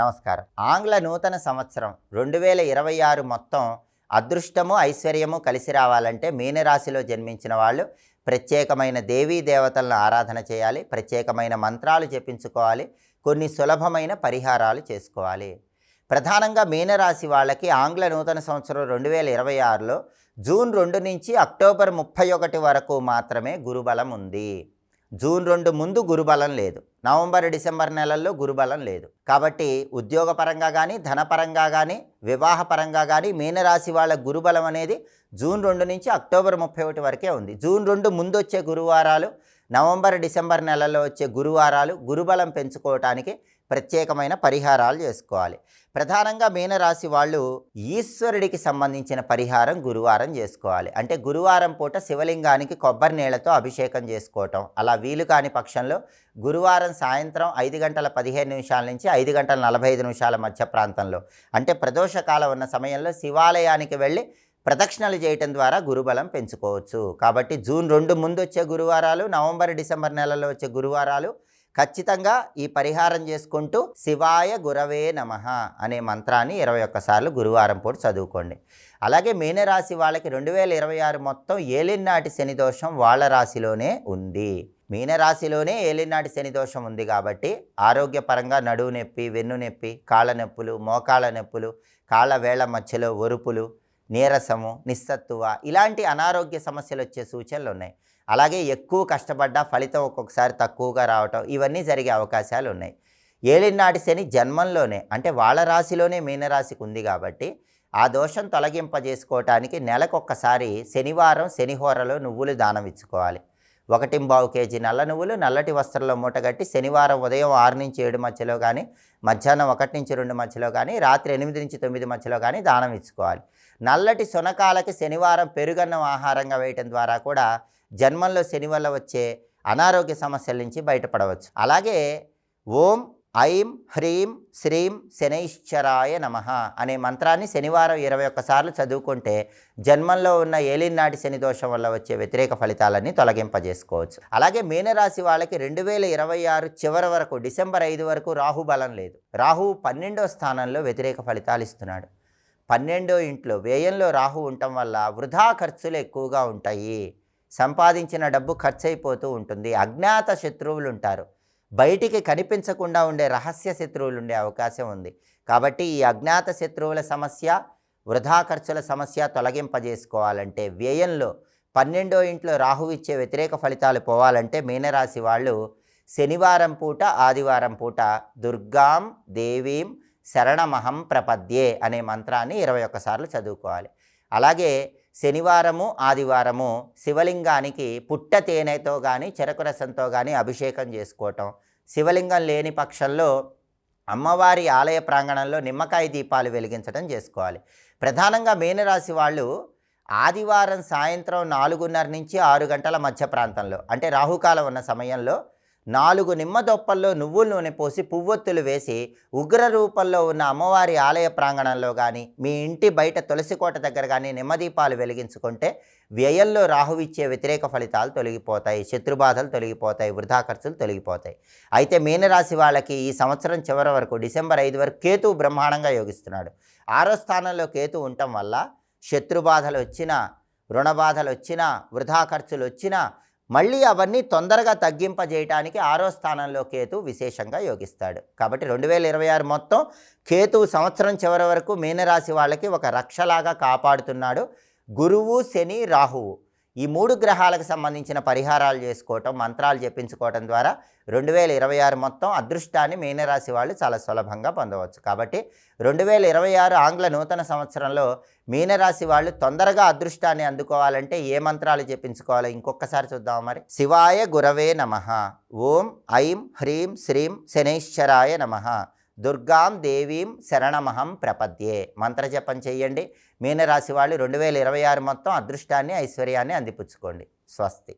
నమస్కారం. ఆంగ్ల నూతన సంవత్సరం రెండు వేల ఇరవై ఆరు మొత్తం అదృష్టము ఐశ్వర్యము కలిసి రావాలంటే మీనరాశిలో జన్మించిన వాళ్ళు ప్రత్యేకమైన దేవీ దేవతలను ఆరాధన చేయాలి ప్రత్యేకమైన మంత్రాలు జపించుకోవాలి కొన్ని సులభమైన పరిహారాలు చేసుకోవాలి. ప్రధానంగా మీనరాశి వాళ్ళకి ఆంగ్ల నూతన సంవత్సరం రెండు వేల ఇరవై ఆరులో జూన్ రెండు నుంచి అక్టోబర్ ముప్పై ఒకటి వరకు మాత్రమే గురుబలం ఉంది. జూన్ రెండు ముందు గురుబలం లేదు. నవంబర్ డిసెంబర్ నెలల్లో గురుబలం లేదు. కాబట్టి ఉద్యోగపరంగా కానీ ధనపరంగా కానీ వివాహపరంగా కానీ మీనరాశి వాళ్ళ గురుబలం అనేది జూన్ రెండు నుంచి అక్టోబర్ ముప్పై ఒకటి వరకే ఉంది. జూన్ రెండు ముందు వచ్చే గురువారాలు నవంబర్ డిసెంబర్ నెలల్లో వచ్చే గురువారాలు గురుబలం పెంచుకోవటానికి ప్రత్యేకమైన పరిహారాలు చేసుకోవాలి. ప్రధానంగా మీనరాశి వాళ్ళు ఈశ్వరుడికి సంబంధించిన పరిహారం గురువారం చేసుకోవాలి. అంటే గురువారం పూట శివలింగానికి కొబ్బరి నీళ్ళతో అభిషేకం చేసుకోవటం. అలా వీలు కాని పక్షంలో గురువారం సాయంత్రం ఐదు గంటల పదిహేను నిమిషాల నుంచి ఐదు గంటల నలభై ఐదు నిమిషాల మధ్య ప్రాంతంలో. అంటే ప్రదోషకాలం ఉన్న సమయంలో శివాలయానికి వెళ్ళి ప్రదక్షిణలు చేయటం ద్వారా గురుబలం పెంచుకోవచ్చు. కాబట్టి జూన్ రెండు ముందు వచ్చే గురువారాలు నవంబర్ డిసెంబర్ నెలలో వచ్చే గురువారాలు ఖచ్చితంగా ఈ పరిహారం చేసుకుంటూ శివాయ గురవే నమ అనే మంత్రాన్ని ఇరవై ఒక్కసార్లు గురువారం పూట చదువుకోండి. అలాగే మీనరాశి వాళ్ళకి రెండు వేల ఇరవై ఆరు మొత్తం ఏలినాటి శని దోషం వాళ్ళ రాశిలోనే ఉంది. మీనరాశిలోనే ఏలినాటి శని దోషం ఉంది కాబట్టి ఆరోగ్యపరంగా నడువు నొప్పి వెన్ను నొప్పి కాళ్ళ నొప్పులు మోకాళ్ళ నొప్పులు కాళ్ళ వేళ్ళ మధ్యలో ఒరుపులు నీరసము నిస్సత్తువ ఇలాంటి అనారోగ్య సమస్యలు వచ్చే సూచనలు ఉన్నాయి. అలాగే ఎక్కువ కష్టపడ్డా ఫలితం ఒక్కొక్కసారి తక్కువగా రావటం ఇవన్నీ జరిగే అవకాశాలు ఉన్నాయి. ఏలినాటి శని జన్మంలోనే అంటే వాళ్ళ రాశిలోనే మీనరాశికి ఉంది కాబట్టి ఆ దోషం తొలగింపజేసుకోవటానికి నెలకొక్కసారి శనివారం శనిహోరలో నువ్వులు దానం ఇచ్చుకోవాలి. ఒకటింబావు కేజీ నల్ల నువ్వులు నల్లటి వస్త్రంలో మూటగట్టి శనివారం ఉదయం ఆరు నుంచి ఏడు మధ్యలో కానీ మధ్యాహ్నం ఒకటి నుంచి రెండు మధ్యలో కానీ రాత్రి ఎనిమిది నుంచి తొమ్మిది మధ్యలో కానీ దానం ఇచ్చుకోవాలి. నల్లటి సునకాలకి శనివారం పెరుగన్నం ఆహారంగా వేయటం ద్వారా కూడా జన్మంలో శని వల్ల వచ్చే అనారోగ్య సమస్యల నుంచి బయటపడవచ్చు. అలాగే ఓం ఐం హ్రీం శ్రీం శనైశ్చరాయ నమ అనే మంత్రాన్ని శనివారం ఇరవై ఒక్కసార్లు చదువుకుంటే జన్మంలో ఉన్న ఏలినాటి శని దోషం వల్ల వచ్చే వ్యతిరేక ఫలితాలన్నీ తొలగింపజేసుకోవచ్చు. అలాగే మీనరాశి వాళ్ళకి రెండు వేల ఇరవై ఆరు చివరి వరకు డిసెంబర్ ఐదు వరకు రాహు బలం లేదు. రాహు పన్నెండో స్థానంలో వ్యతిరేక ఫలితాలు ఇస్తున్నాడు. పన్నెండో ఇంట్లో వ్యయంలో రాహు ఉండటం వల్ల వృధా ఖర్చులు ఎక్కువగా ఉంటాయి. సంపాదించిన డబ్బు ఖర్చు అయిపోతూ ఉంటుంది. అజ్ఞాత శత్రువులు ఉంటారు బయటికి కనిపించకుండా ఉండే రహస్య శత్రువులు ఉండే అవకాశం ఉంది. కాబట్టి ఈ అజ్ఞాత శత్రువుల సమస్య వృధా ఖర్చుల సమస్య తొలగింపజేసుకోవాలంటే వ్యయంలో పన్నెండో ఇంట్లో రాహు ఇచ్చే వ్యతిరేక ఫలితాలు పోవాలంటే మీనరాశి వాళ్ళు శనివారం పూట ఆదివారం పూట దుర్గాం దేవీం శరణమహం ప్రపద్యే అనే మంత్రాన్ని ఇరవై ఒక్కసార్లు చదువుకోవాలి. అలాగే శనివారము ఆదివారము శివలింగానికి పుట్ట తేనెతో కానీ చెరకు రసంతో కానీ అభిషేకం చేసుకోవటం. శివలింగం లేని పక్షంలో అమ్మవారి ఆలయ ప్రాంగణంలో నిమ్మకాయ దీపాలు వెలిగించడం చేసుకోవాలి. ప్రధానంగా మీనరాశి వాళ్ళు ఆదివారం సాయంత్రం నాలుగున్నర నుంచి ఆరు గంటల మధ్య ప్రాంతంలో అంటే రాహుకాలం ఉన్న సమయంలో నాలుగు నిమ్మ దొప్పల్లో నువ్వుల నూనె పోసి పువ్వొత్తులు వేసి ఉగ్ర రూపంలో ఉన్న అమ్మవారి ఆలయ ప్రాంగణంలో కానీ మీ ఇంటి బయట తులసికోట దగ్గర కానీ నిమ్మదీపాలు వెలిగించుకుంటే వ్యయంలో రాహువిచ్చే వ్యతిరేక ఫలితాలు తొలగిపోతాయి శత్రుబాధలు తొలగిపోతాయి వృధా ఖర్చులు తొలగిపోతాయి. అయితే మీనరాశి వాళ్ళకి ఈ సంవత్సరం చివరి వరకు డిసెంబర్ ఐదు వరకు కేతు బ్రహ్మాండంగా యోగిస్తున్నాడు. ఆరో స్థానంలో కేతు ఉండటం వల్ల శత్రుబాధలు వచ్చినా రుణబాధలు వచ్చినా వృధా ఖర్చులు వచ్చినా మళ్ళీ అవన్నీ తొందరగా తగ్గింపజేయటానికి ఆరో స్థానంలో కేతు విశేషంగా యోగిస్తాడు. కాబట్టి రెండు వేల ఇరవై ఆరు మొత్తం కేతు సంవత్సరం చివరి వరకు మీనరాశి వాళ్ళకి ఒక రక్షలాగా కాపాడుతున్నాడు గురువు శని రాహువు. ఈ మూడు గ్రహాలకు సంబంధించిన పరిహారాలు చేసుకోవటం మంత్రాలు చెప్పించుకోవటం ద్వారా రెండు వేల ఇరవై ఆరు మొత్తం అదృష్టాన్ని మీనరాశి వాళ్ళు చాలా సులభంగా పొందవచ్చు. కాబట్టి రెండు వేల ఇరవై ఆరు ఆంగ్ల నూతన సంవత్సరంలో మీనరాశి వాళ్ళు తొందరగా అదృష్టాన్ని అందుకోవాలంటే ఏ మంత్రాలు చెప్పించుకోవాలో ఇంకొకసారి చూద్దాం మరి. శివాయ గురవే నమ. ఓం ఐం హ్రీం శ్రీం శనైశ్వరాయ నమ. దుర్గాం దేవీం శరణమహం ప్రపద్యే. మంత్రజపం చేయండి. మీనరాశి వాళ్ళు రెండు వేల ఇరవై ఆరు మొత్తం అదృష్టాన్ని ఐశ్వర్యాన్ని అందిపుచ్చుకోండి. స్వస్తి.